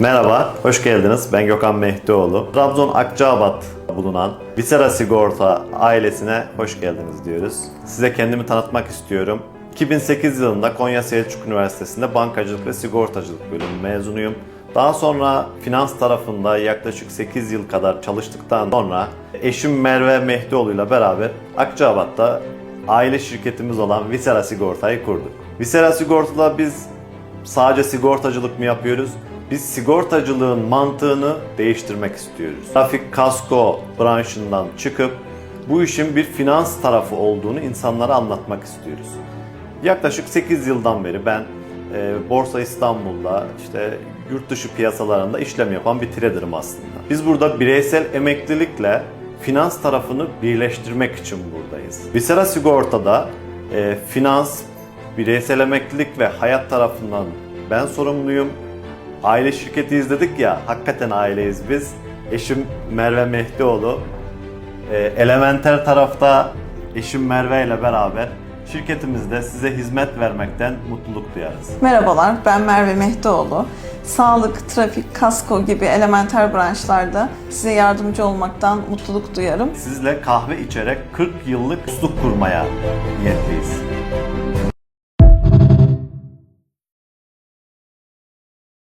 Merhaba, hoş geldiniz. Ben Gökhan Mehdioğlu. Trabzon Akçaabat bulunan Visera Sigorta ailesine hoş geldiniz diyoruz. Size kendimi tanıtmak istiyorum. 2008 yılında Konya Selçuk Üniversitesi'nde bankacılık ve sigortacılık bölümü mezunuyum. Daha sonra finans tarafında yaklaşık 8 yıl kadar çalıştıktan sonra eşim Merve Mehdioğlu ile beraber Akçaabat'ta aile şirketimiz olan Visera Sigorta'yı kurduk. Visera Sigorta'da biz sadece sigortacılık mı yapıyoruz? Biz sigortacılığın mantığını değiştirmek istiyoruz. Trafik kasko branşından çıkıp bu işin bir finans tarafı olduğunu insanlara anlatmak istiyoruz. Yaklaşık 8 yıldan beri ben e, Borsa İstanbul'da işte yurt dışı piyasalarında işlem yapan bir traderım aslında. Biz burada bireysel emeklilikle finans tarafını birleştirmek için buradayız. Visera Sigorta'da e, finans, bireysel emeklilik ve hayat tarafından ben sorumluyum. Aile şirketi izledik ya, hakikaten aileyiz biz. Eşim Merve Mehdioğlu. E, Elementer tarafta eşim Merve ile beraber şirketimizde size hizmet vermekten mutluluk duyarız. Merhabalar, ben Merve Mehdioğlu. Sağlık, trafik, kasko gibi elementer branşlarda size yardımcı olmaktan mutluluk duyarım. Sizle kahve içerek 40 yıllık dostluk kurmaya niyetliyiz.